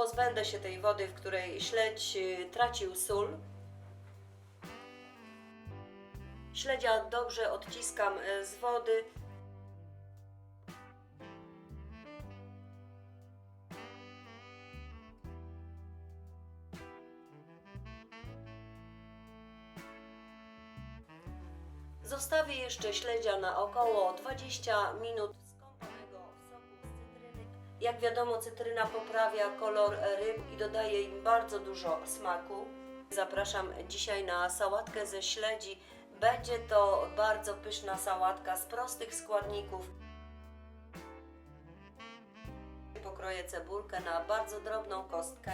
pozbędę się tej wody, w której śledź y, tracił sól. Śledzia dobrze odciskam y, z wody. Zostawię jeszcze śledzia na około 20 minut Jak wiadomo, cytryna poprawia kolor ryb i dodaje im bardzo dużo smaku. Zapraszam dzisiaj na sałatkę ze śledzi. Będzie to bardzo pyszna sałatka z prostych składników. Pokroję cebulkę na bardzo drobną kostkę.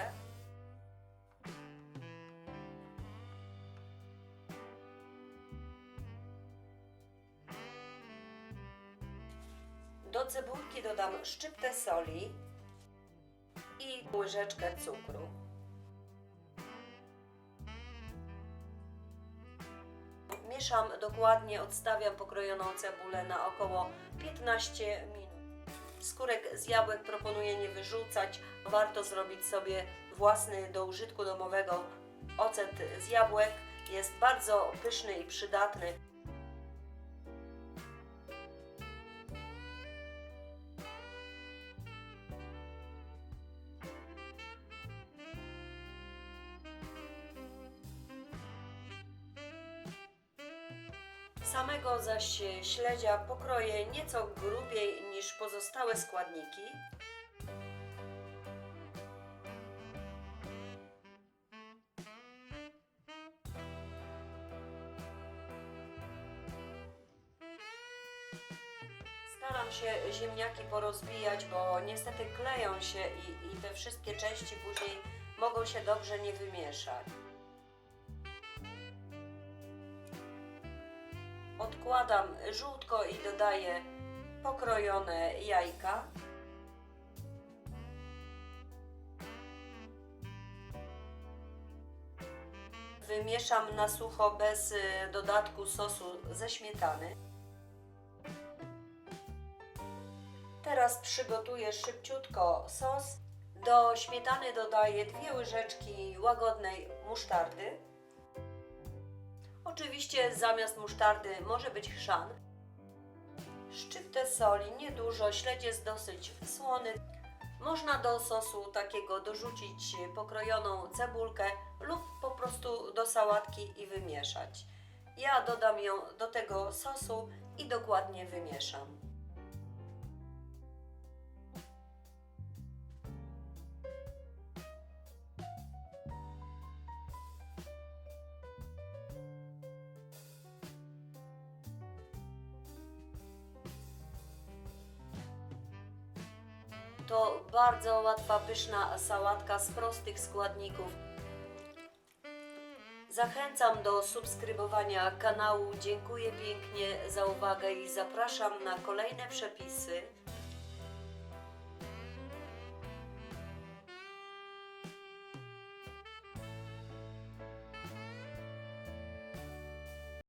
Do cebulki dodam szczyptę soli i łyżeczkę cukru. Mieszam dokładnie, odstawiam pokrojoną cebulę na około 15 minut. Skórek z jabłek proponuję nie wyrzucać. Warto zrobić sobie własny do użytku domowego ocet z jabłek. Jest bardzo pyszny i przydatny. Samego zaś śledzia pokroję nieco grubiej niż pozostałe składniki. Staram się ziemniaki porozbijać, bo niestety kleją się i, i te wszystkie części później mogą się dobrze nie wymieszać. Odkładam żółtko i dodaję pokrojone jajka. Wymieszam na sucho bez y, dodatku sosu ze śmietany. Teraz przygotuję szybciutko sos. Do śmietany dodaję dwie łyżeczki łagodnej musztardy. Oczywiście zamiast musztardy może być chrzan. Szczyptę soli, niedużo, śledź jest dosyć słony. Można do sosu takiego dorzucić pokrojoną cebulkę lub po prostu do sałatki i wymieszać. Ja dodam ją do tego sosu i dokładnie wymieszam. To bardzo łatwa, pyszna sałatka z prostych składników. Zachęcam do subskrybowania kanału. Dziękuję pięknie za uwagę i zapraszam na kolejne przepisy.